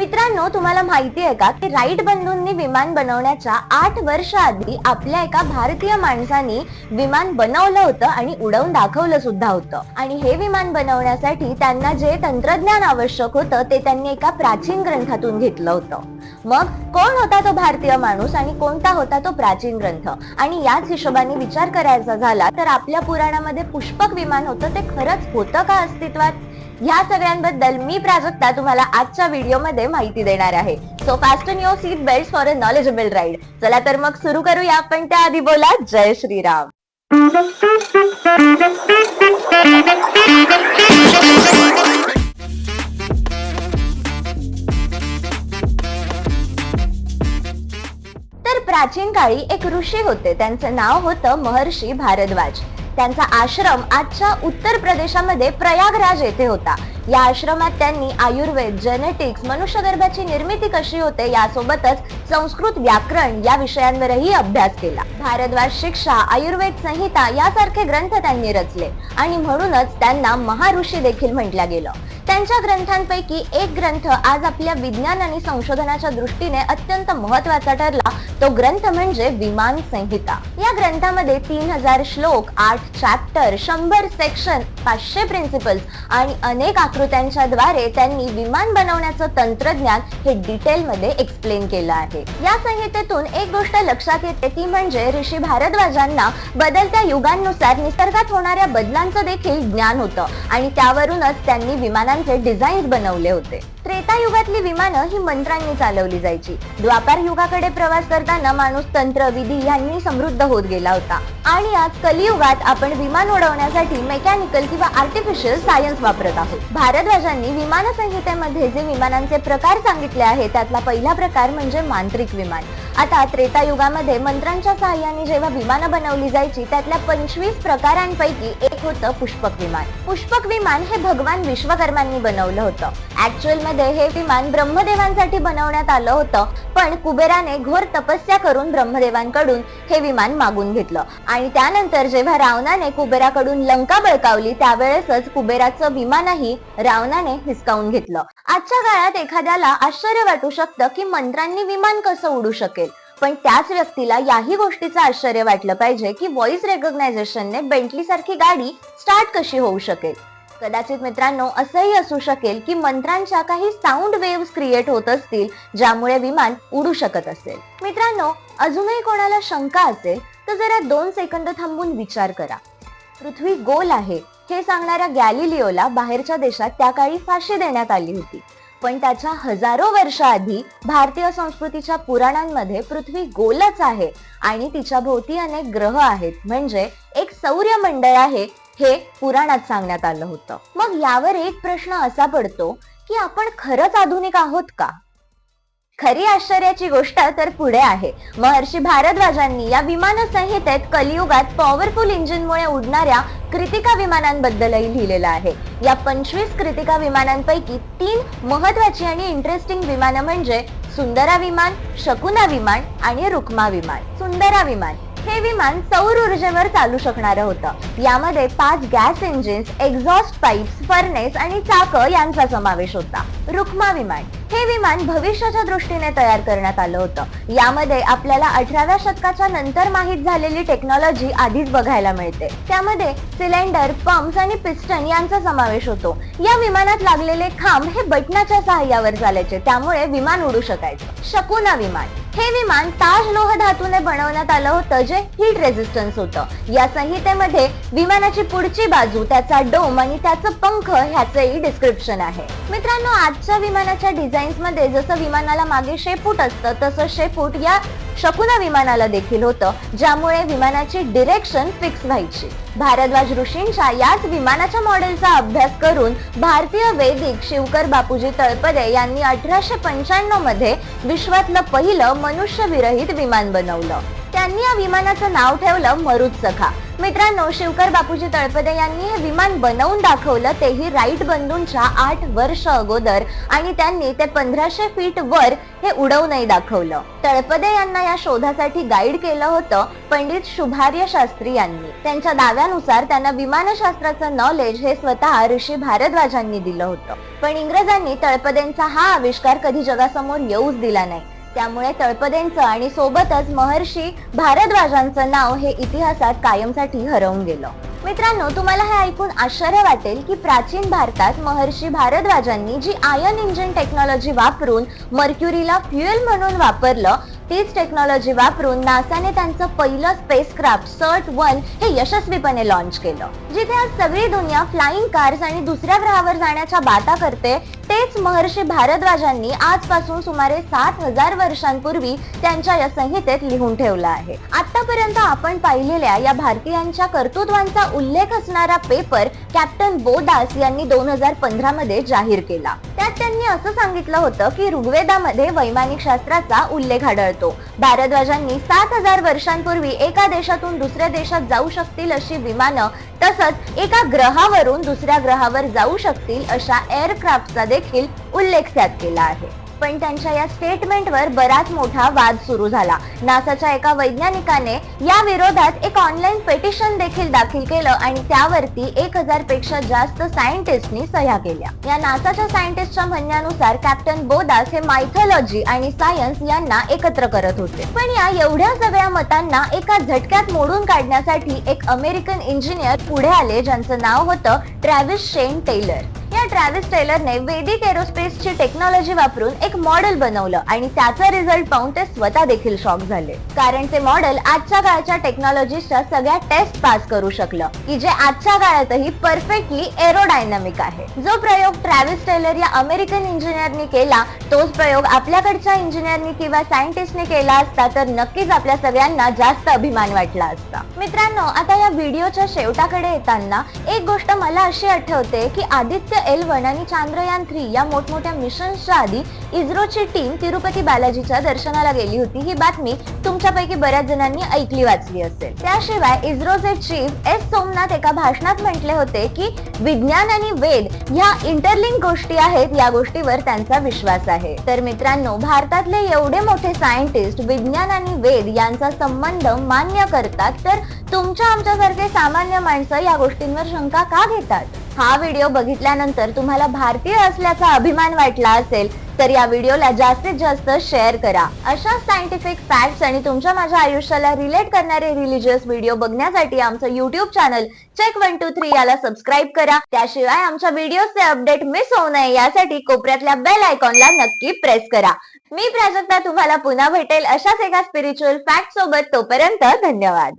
मित्रांनो तुम्हाला माहिती आहे का की राईट बंधूंनी विमान बनवण्याच्या आठ वर्ष आधी आपल्या एका भारतीय माणसानी विमान बनवलं होतं आणि उडवून दाखवलं सुद्धा होतं. आणि हे विमान बनवण्यासाठी त्यांना जे तंत्रज्ञान आवश्यक होतं ते त्यांनी एका प्राचीन ग्रंथातून घेतलं होतं. मग कोण होता तो भारतीय माणूस आणि कोणता होता तो प्राचीन ग्रंथ? आणि याच हिशोबाने विचार करायचा झाला तर आपल्या पुराणामध्ये पुष्पक विमान होतं ते खरंच होतं का अस्तित्वात? ह्या सगळ्यांबद्दल मी प्राजक्ता तुम्हाला आजच्या व्हिडिओमध्ये माहिती देणार आहे. So fasten your seat belt for a knowledgeable ride चला तर मग सुरू करूया पण त्याआधी बोला जय श्रीराम. तर प्राचीन काळी एक ऋषी होते. त्यांचं नाव होतं महर्षी भारद्वाज. त्यांचा आश्रम आजच्या उत्तर प्रदेशामध्ये प्रयागराज येथे होता. या आश्रमात त्यांनी आयुर्वेद जेनेटिक्स मनुष्यगर्भाची निर्मिती कशी होते यासोबतच संस्कृत व्याकरण या विषयांवरही अभ्यास केला. भारद्वाज शिक्षा आयुर्वेद संहिता यासारखे ग्रंथ त्यांनी रचले आणि म्हणूनच त्यांना महाऋषी देखील म्हटलं गेलं. त्यांच्या ग्रंथांपैकी एक ग्रंथ आज आपल्या विज्ञान आणि संशोधनाच्या दृष्टीने अत्यंत महत्त्वाचा ठरला. तो ग्रंथ म्हणजे विमान संहिता. या ग्रंथामध्ये तीन हजार श्लोक आठ चॅप्टर शंभर सेक्शन पाचशे प्रिन्सिपल्स आणि अनेक आकृत्यांच्या द्वारे त्यांनी विमान बनवण्याचं तंत्रज्ञान हे डिटेल मध्ये एक्सप्लेन केलं आहे. या संहितेतून एक गोष्ट लक्षात येते ती म्हणजे ऋषी भारद्वाजांना बदलत्या युगांनुसार निसर्गात होणाऱ्या बदलांचं देखील ज्ञान होतं आणि त्यावरूनच त्यांनी विमानांचे डिझाईन्स बनवले होते. त्रेतायुगातली विमानं ही मंत्रांनी चालवली जायची. द्वापार युगाकडे प्रवास करताना माणूस तंत्र विधी यांनी समृद्ध होत गेला होता. आणि आज कलियुगात आपण विमान उडवण्यासाठी मेकॅनिकल किंवा आर्टिफिशियल सायन्स वापरत आहोत. भारद्वाजांनी विमान संहितेमध्ये जे विमानांचे प्रकार सांगितले आहेत त्यातला पहिला प्रकार म्हणजे मांत्रिक विमान. आता त्रेतायुगामध्ये मंत्रांच्या सहाय्याने जेव्हा विमानं बनवली जायची त्यातल्या पंचवीस प्रकारांपैकी एक होतं पुष्पक विमान. पुष्पक विमान हे भगवान विश्वकर्मांनी बनवलं होतं. ऍक्च्युअलमध्ये हे विमान ब्रह्मदेवांसाठी बनवण्यात आलं होतं. पण कुबेराने घोर तपस्या करून ब्रह्मदेवांकडून हे विमान मागून घेतलं. आणि त्यानंतर जेव्हा रावणाने कुबेराकडून लंका बळकावली त्यावेळेसच कुबेराचं विमानही रावणाने हिसकावून घेतलं. आजच्या काळात एखाद्याला आश्चर्य वाटू शकतं की मंत्र्यांनी विमान कसं उडू शकेल. पण त्याच व्यक्तीला याही गोष्टीचं आश्चर्य वाटलं पाहिजे की व्हॉइस रेकॉग्नायझेशनने बेंटली सारखी गाडी स्टार्ट कशी होऊ शकेल. कदाचित मित्रांनो असंही असू शकेल की मंत्रांच्या काही साऊंड वेव्स क्रिएट होत असतील ज्यामुळे विमान उडू शकत असेल. मित्रांनो अजूनही कोणाला शंका असेल तर जरा दोन सेकंद थांबून विचार करा. पृथ्वी गोल आहे हे सांगणाऱ्या गॅलिलिओला बाहेरच्या देशात त्या काळी फाशी देण्यात आली होती. पण त्याच्या हजारो वर्ष आधी भारतीय संस्कृतीच्या पुराणांमध्ये पृथ्वी गोलच आहे आणि तिच्या भोवती अनेक ग्रह आहेत. म्हणजे एक सौर्यमंडळ आहे हे पुराणात सांगण्यात आलं होतं. मग यावर एक प्रश्न असा पडतो की आपण खरंच आधुनिक आहोत का? खरी आश्चर्याची गोष्ट तर पुढे आहे. महर्षी भारद्वाजांनी या विमान संहितेत कलियुगात पॉवरफुल इंजिनमुळे उडणाऱ्या कृतिका विमानांबद्दलही लिहिलेलं आहे. या पंचवीस कृतिका विमानांपैकी तीन महत्वाची आणि इंटरेस्टिंग विमानं म्हणजे सुंदरा विमान शकुना विमान आणि रुक्मा विमान. सुंदरा विमान. हे विमान सौर ऊर्जेवर चालू शकणारं होतं. यामध्ये पाच gas engines exhaust pipes furnace आणि चाक यांचा समावेश होता. रुक्मा विमान हे विमान भविष्याच्या दृष्टीने तयार करण्यात आलं होतं. यामध्ये आपल्याला अठराव्या शतकाच्या नंतर माहीत झालेली टेक्नॉलॉजी आधीच बघायला मिळते. त्यामध्ये सिलेंडर पंप्स आणि पिस्टन यांचा समावेश होतो. या विमानात लागलेले खांब हे बटनाच्या सहाय्यावर चालायचे. त्यामुळे विमान उडू शकायचं. शकुना विमान हे विमान ताज लोह धातूने बनवण्यात आलं होतं जे हीट रेझिस्टन्स होतं. या संहितेमध्ये विमानाची पुढची बाजू त्याचा डोम आणि त्याचं पंख ह्याचंही डिस्क्रिप्शन आहे. मित्रांनो आजच्या विमानाच्या डिझाईन्समध्ये जसं विमानाला मागे शेपूट असतं तसं शेपूट या शकुना विमानाला देखील होतं ज्यामुळे विमानाची डिरेक्शन फिक्स व्हायची. भारद्वाज ऋषींच्या याच विमानाच्या मॉडेलचा अभ्यास करून भारतीय वैदिक शिवकर बापूजी तळपदे यांनी अठराशे पंच्याण्णवमध्ये विश्वातलं पहिलं मनुष्य विरहित विमान बनवलं. त्यांनी या विमानाचं नाव ठेवलं मरुद सखा मित्रांनो शिवकर बापूजी तळपदे यांनी हे विमान बनवून दाखवलं तेही राईट बंधूंच्या आठ वर्ष अगोदर आणि त्यांनी ते पंधराशे फीट वर हे उडवूनही दाखवलं. तळपदे यांना या शोधासाठी गाईड केलं होतं पंडित शुभार्य शास्त्री यांनी. त्यांच्या दाव्यानुसार त्यांना विमानशास्त्राचं नॉलेज हे स्वतः ऋषी भारद्वाजांनी दिलं होतं. पण इंग्रजांनी तळपदेंचा हा आविष्कार कधी जगासमोर येऊच दिला नाही. त्यामुळे तळपदेंचं आणि सोबतच महर्षी भारद्वाजांचं नाव हे इतिहासात कायमसाठी हरवून गेलं. मित्रांनो तुम्हाला हे ऐकून आश्चर्य वाटेल की प्राचीन भारतात महर्षी भारद्वाजांनी जी आयन इंजिन टेक्नॉलॉजी वापरून मर्क्युरीला फ्युएल म्हणून वापरलं तीच टेक्नॉलॉजी वापरून नासाने त्यांचं पहिलं स्पेसक्राफ्ट सर्ट वन हे यशस्वीपणे लॉन्च केलं. जिथे आज सगळी दुनिया फ्लाइंग कार्स आणि दुसऱ्या ग्रहावर जाण्याच्या बाता करते तेच महर्षी भारद्वाजांनी आजपासून सुमारे सात हजार वर्षांपूर्वी त्यांच्या या संहितेत लिहून ठेवलं आहे. आतापर्यंत आपण पाहिलेल्या या भारतीयांच्या कर्तृत्वांचा उल्लेख असणारा पेपर कॅप्टन बोदास यांनी दोन हजार पंधरा मध्ये जाहीर केला. त्यांनी असं सांगितलं होतं की ऋग्वेदामध्ये वैमानिक शास्त्राचा उल्लेख आढळतो. भारद्वाजांनी सात हजार वर्षांपूर्वी एका देशातून दुसऱ्या देशात जाऊ शकतील अशी विमानं तसंच एका ग्रहावरून दुसऱ्या ग्रहावर जाऊ शकतील अशा एअरक्राफ्टचा देखील उल्लेख त्यात केला आहे. पण त्यांच्या या स्टेटमेंटवर बराच मोठा वाद सुरू झाला. नासाच्या एका वैज्ञानिकाने या विरोधात एक ऑनलाईन पेटिशन देखील दाखल केलं आणि त्यावरती एक हजारपेक्षा जास्त सायंटिस्टनी सह्या केल्या. या नासाच्या सायंटिस्टच्या म्हणण्यानुसार कॅप्टन बोदास हे मायथॉलॉजी आणि सायन्स यांना एकत्र करत होते. पण या एवढ्या सगळ्या मतांना एका झटक्यात मोडून काढण्यासाठी एक अमेरिकन इंजिनियर पुढे आले ज्यांचं नाव होतं ट्रॅव्हिस शेन टेलर. ट्रॅव्हिस टेलरने वेदिक एरोस्पेसची टेक्नॉलॉजी वापरून एक मॉडेल बनवलं आणि त्याचा रिझल्ट पाहून ते स्वतः देखील शॉक झाले. कारण ते मॉडेल आजच्या काळच्या टेक्नॉलॉजीच्या सगळ्या टेस्ट पास करू शकलं की जे आजच्या काळातही परफेक्टली एरोडायनामिक आहे. जो प्रयोग ट्रॅव्हिस टेलर या अमेरिकन इंजिनियरनी केला तोच प्रयोग आपल्याकडच्या इंजिनियरनी किंवा सायंटिस्टने केला असता तर नक्कीच आपल्या सगळ्यांना जास्त अभिमान वाटला असता. मित्रांनो आता या व्हिडिओच्या शेवटाकडे येताना एक गोष्ट मला अशी आठवते की आदित्य एल वन आणि चांद्रयान थ्री या मोठमोठ्या मिशन्सच्या आधी इस्रोची टीम तिरुपती बालाजीच्या दर्शनाला गेली होती. ही बातमी तुमच्यापैकी बऱ्याच जणांनी ऐकली वाचली असेल. त्याशिवाय इस्रोचे चीफ एस सोमनाथ एका भाषणात म्हटले होते की विज्ञान आणि वेद ह्या इंटरलिंक गोष्टी आहेत या गोष्टीवर त्यांचा विश्वास आहे. तर मित्रांनो भारतातले एवढे मोठे सायंटिस्ट विज्ञान आणि वेद यांचा संबंध मान्य करतात तर तुमच्या आमच्यासारखे सामान्य माणसं या गोष्टींवर शंका का घेतात? हा व्हिडिओ बघितल्यानंतर तुम्हाला भारतीय असल्याचा अभिमान वाटला असेल तर या व्हिडिओला जास्तीत जास्त शेअर करा. अशा सायंटिफिक फॅक्ट्स आणि तुमच्या माझ्या आयुष्याला रिलेट करणारे रिलिजियस व्हिडिओ बघण्यासाठी आमचं YouTube channel check one two three याला सबस्क्राईब करा. त्याशिवाय आमच्या व्हिडिओचे अपडेट मिस होऊ नये यासाठी कोपऱ्यातल्या बेल आयकॉनला नक्की प्रेस करा. मी प्राजक्ता तुम्हाला पुन्हा भेटेल अशाच एका स्पिरिच्युअल फॅक्ट सोबत तोपर्यंत धन्यवाद.